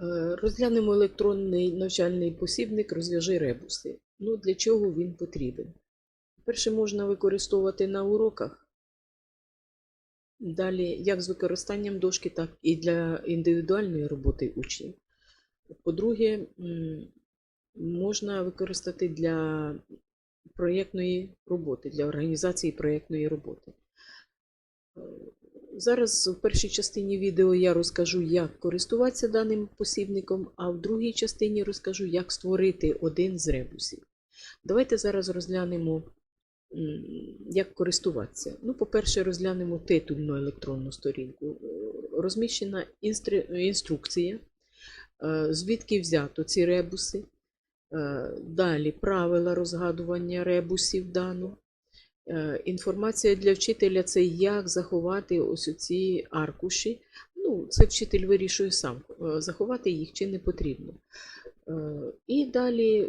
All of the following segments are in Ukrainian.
Е, Розглянемо електронний навчальний посібник розв'яжи ребуси. Ну, для чого він потрібен? Перше, можна використовувати на уроках. Далі, як з використанням дошки, так і для індивідуальної роботи учнів. По-друге, можна використати для проєктної роботи, для організації проєктної роботи. Зараз в першій частині відео я розкажу, як користуватися даним посібником, а в другій частині розкажу, як створити один з ребусів. Давайте зараз розглянемо, як користуватися. Ну, по-перше, розглянемо титульну електронну сторінку. Розміщена інструкція, е, звідки взято ці ребуси. Е, Далі правила розгадування ребусів дану. Е, Інформація для вчителя це як заховати ось ці аркуші. Ну, це вчитель вирішує сам, е, заховати їх чи не потрібно. Е, І далі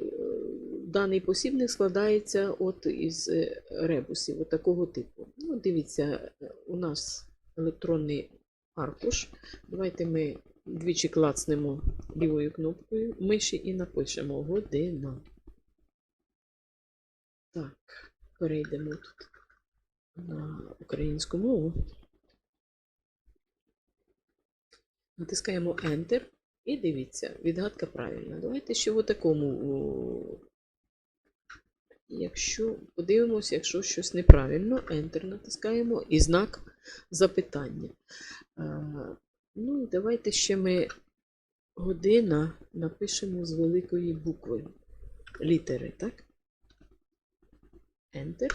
даний посібник складається от із ребусів, от такого типу. Ну, дивіться, у нас електронний аркуш. Давайте ми двічі клацнемо лівою кнопкою миші і напишемо година. Так, перейдемо тут на українську мову. Натискаємо Enter і дивіться, відгадка правильна. Давайте ще в такому. Якщо подивимося, якщо щось неправильно, Enter натискаємо і знак запитання. Е, Ну і давайте ще ми година напишемо з великої букви літери, так? Enter.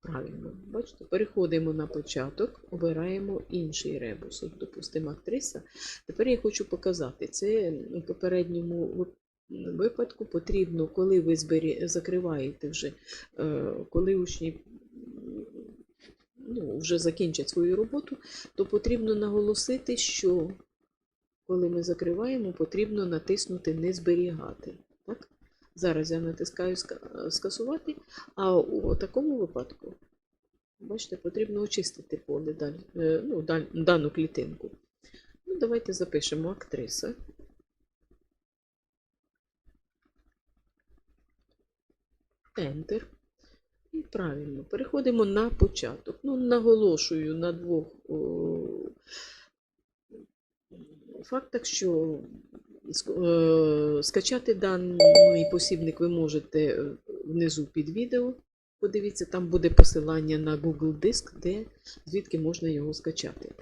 Правильно. Бачите, переходимо на початок, обираємо інший ребус. От, допустимо, актриса. Тепер я хочу показати. Це у попередньому випадку потрібно, коли ви збері... закриваєте вже, е, коли учні ну, вже закінчать свою роботу, то потрібно наголосити, що коли ми закриваємо, потрібно натиснути Не зберігати. Зараз я натискаю скасувати, а у такому випадку, бачите, потрібно очистити поле е, ну, дану клітинку. Ну, давайте запишемо актриса. Enter. І правильно, переходимо на початок. Ну, наголошую на двох о, фактах, що скачати даний посібник ви можете е, внизу під відео. Подивіться, там буде посилання на Google Диск, де звідки можна його скачати.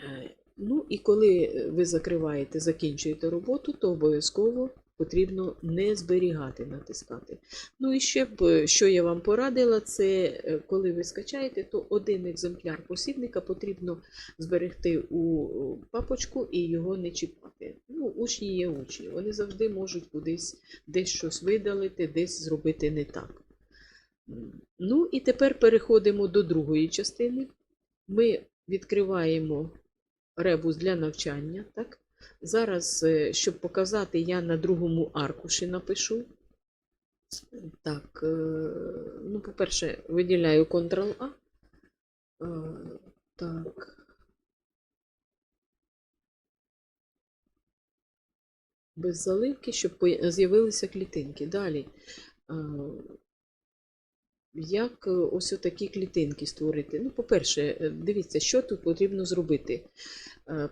Е, Ну і коли ви закриваєте, закінчуєте роботу, то обов'язково потрібно не зберігати, натискати. Ну і ще б, е, що я вам порадила, це е, коли ви скачаєте, то один екземпляр посібника потрібно зберегти у папочку і його не чіпати. Ну, учні є учні, вони завжди можуть кудись десь щось видалити, десь зробити не так. Ну і тепер переходимо до другої частини. Ми відкриваємо ребус для навчання. Так? Зараз, е, щоб показати, я на другому аркуші напишу. Так, е, ну, по-перше, виділяю Ctrl-A. Е, Так. Без заливки, щоб з'явилися клітинки. Далі. е, Як е, ось такі клітинки створити? Ну, по-перше, е, дивіться, що тут потрібно зробити.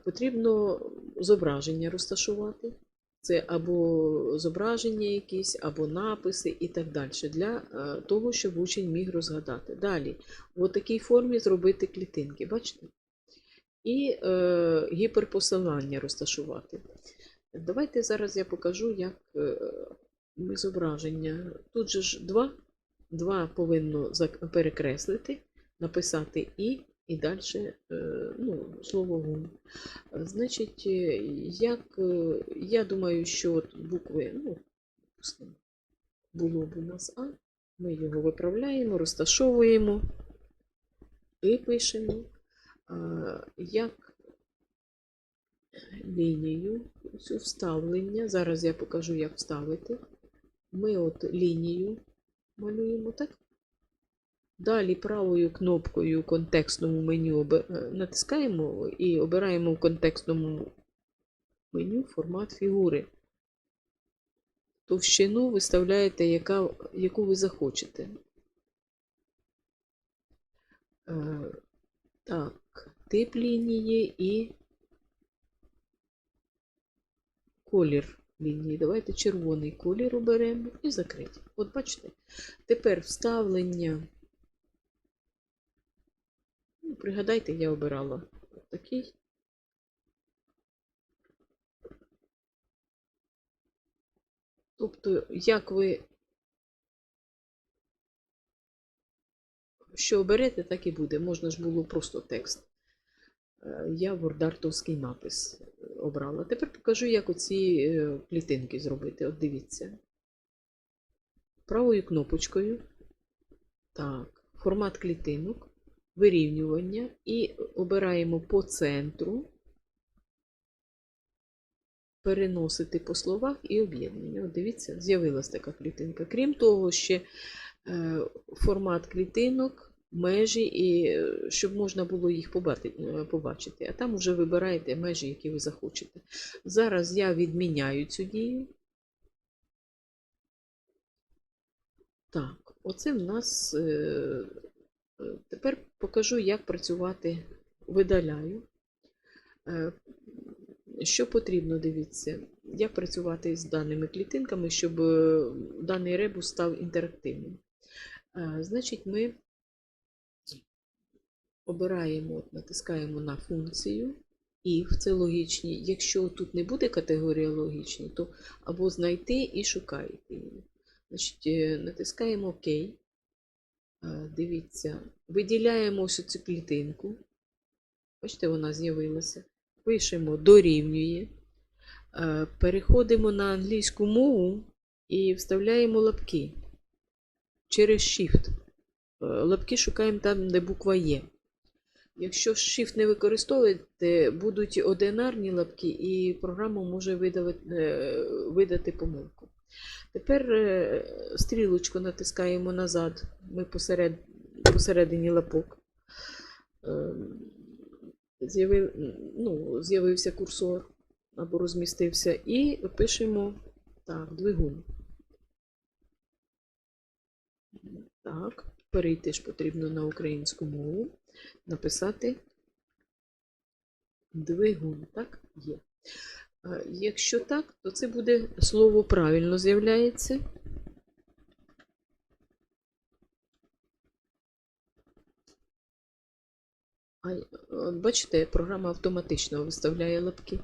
Потрібно зображення розташувати. Це або зображення якісь, або написи і так далі, для того, щоб учень міг розгадати. Далі, в такій формі зробити клітинки, бачите? І е, гіперпосилання розташувати. Давайте зараз я покажу, як е, ми зображення. Тут же ж два, два повинно перекреслити, написати і, і далі ну, слово гум. Значить, е, як, е, я думаю, що от букви, ну, допустимо, було б у нас А, ми його виправляємо, розташовуємо і пишемо, як лінію цю вставлення. Зараз я покажу, як вставити. Ми от лінію малюємо, так? Далі правою кнопкою в контекстному меню е, натискаємо і обираємо в контекстному меню формат фігури. Товщину виставляєте, яка, яку ви захочете. Е, так, тип лінії і колір лінії. Давайте червоний колір оберемо і закрити. От бачите, тепер вставлення. Ну, пригадайте, я обирала такий. Тобто, як ви що оберете, так і буде. Можна ж було просто текст. Е, Я вордартовський напис е, обрала. Тепер покажу, як оці е, клітинки зробити. От дивіться. Правою кнопочкою. Так, формат клітинок, вирівнювання і обираємо по центру. Переносити по словах і об'єднання. От дивіться, з'явилася така клітинка. Крім того, ще формат клітинок, межі, і е, щоб можна було їх е, побачити. А там вже вибираєте межі, які ви захочете. Зараз я відміняю цю дію. Так, оце в нас. е, Тепер покажу, як працювати. Видаляю. Що потрібно, дивіться, як працювати з даними клітинками, щоб даний ребус став інтерактивним. Значить, ми обираємо, натискаємо на функцію if, це логічні. Якщо тут не буде категорія логічні, то або знайти і шукаєте її. Значить, е, натискаємо ОК. Е, Дивіться, виділяємо ось цю клітинку. Бачите, вона з'явилася. Пишемо дорівнює. Е, Переходимо на англійську мову і вставляємо лапки через Shift. Лапки шукаємо там, де буква Є. Якщо Shift не використовуєте, будуть одинарні лапки, і програма може видавати, е, видати помилку. Тепер е, стрілочку натискаємо назад. Ми посеред, посередині лапок. Е, ну, з'явився курсор або розмістився, і пишемо так, двигун. Так, перейти ж потрібно на українську мову, написати двигун. Так, є. Якщо так, то це буде слово правильно з'являється. Е, бачите, програма автоматично виставляє лапки.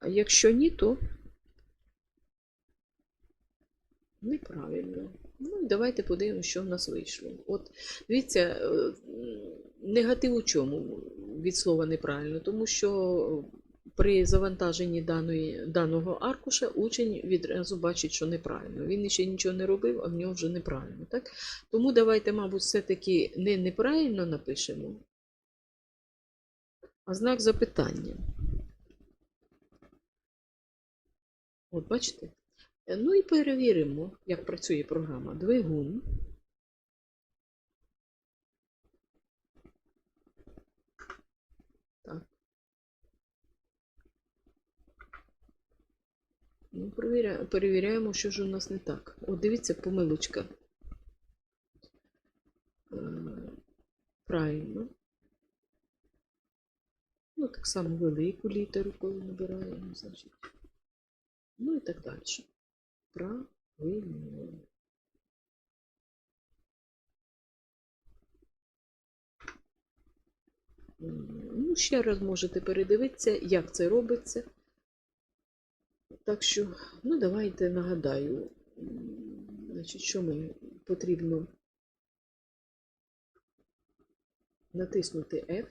А якщо ні, то неправильно. Ну, давайте подивимося, що в нас вийшло. От, дивіться, е, негатив у чому від слова неправильно, тому що при завантаженні даної, даного аркуша учень відразу бачить, що неправильно. Він ще нічого не робив, а в нього вже неправильно. Так? Тому давайте, мабуть, все-таки не неправильно напишемо, а знак запитання. От, бачите? Ну і перевіримо, як працює програма. Двигун. Так. Ну, перевіря... перевіряємо, що ж у нас не так. О, дивіться, помилочка. Е, Правильно. Ну, так само велику літеру, коли набираємо, значить. Ну і так далі. Правильно. Ну, ще раз можете передивитися, як це робиться. Так що, ну, давайте нагадаю, значить, що ми потрібно натиснути F,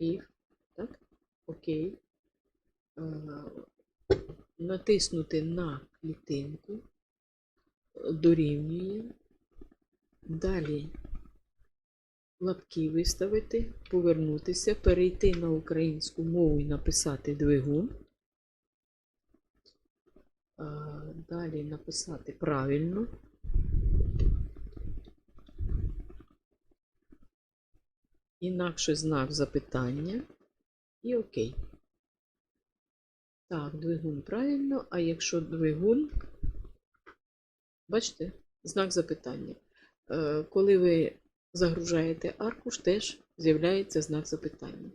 If, так, окей. Натиснути на клітинку, дорівнює. Далі лапки виставити, повернутися, перейти на українську мову і написати двигун. Далі написати правильно. Інакше знак запитання і окей. Так, двигун правильно, а якщо двигун, бачите, знак запитання. Е, Коли ви загружаєте аркуш, теж з'являється знак запитання.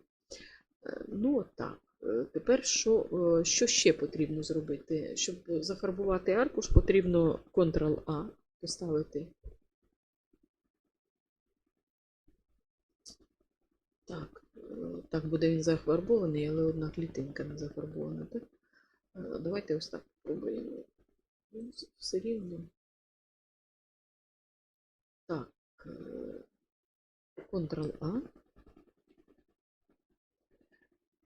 Е, Ну, так. Е, Тепер що, що ще потрібно зробити? Щоб зафарбувати аркуш, потрібно Ctrl-A поставити. Так, так буде він зафарбований, але одна клітинка не зафарбована. Так? Е, Давайте ось так спробуємо. Ну, Все рівно. Так. е, Ctrl-A.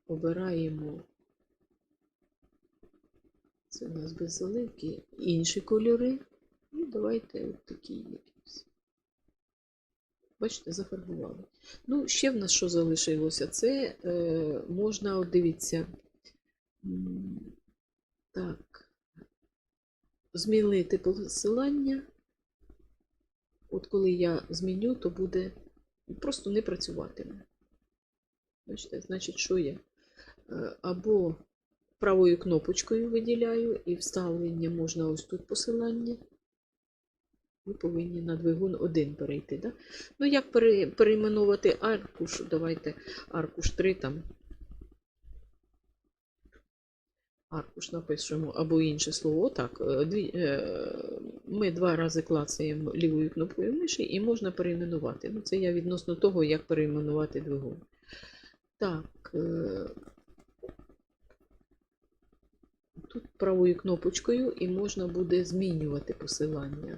Обираємо. Це у нас без заливки. Інші кольори. І давайте от такі Bачите, зафарбували. Ну, ще в нас що залишилося? Це е, можна, от дивіться. Так. Змінити посилання. От коли я зміню, то буде просто не працюватиме. Бачите, значить, що я? Е, Або правою кнопочкою виділяю і вставлення можна ось тут посилання. Ви повинні на двигун 1 перейти. Да? Ну, як перейменувати аркуш? Давайте аркуш 3 там. Аркуш напишемо або інше слово. Отак. е, Дві, е, ми два рази клацаємо лівою кнопкою миші і можна перейменувати. Ну, це я відносно того, як перейменувати двигун. Так. е, Тут правою кнопочкою і можна буде змінювати посилання.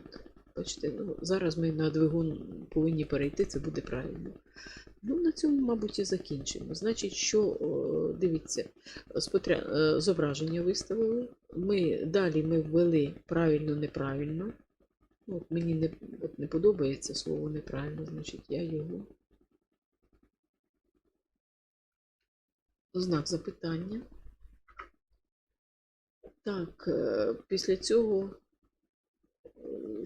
Бачите, ну, зараз ми на двигун повинні перейти, це буде правильно. Ну, на цьому, мабуть, і закінчимо. Значить, що, дивіться, спотря- е, зображення виставили. Ми, далі ми ввели правильно, неправильно. Ну, От мені не, от не подобається слово неправильно, значить я його. Знак запитання. Так, е, після цього,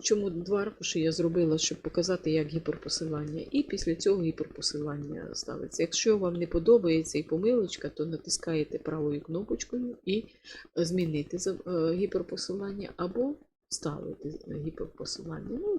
чому два аркуші я зробила, щоб показати, як гіперпосилання, і після цього гіперпосилання ставиться. Якщо вам не подобається і помилочка, то натискаєте правою кнопочкою і змінити е, гіперпосилання або ставити гіперпосилання. Ну,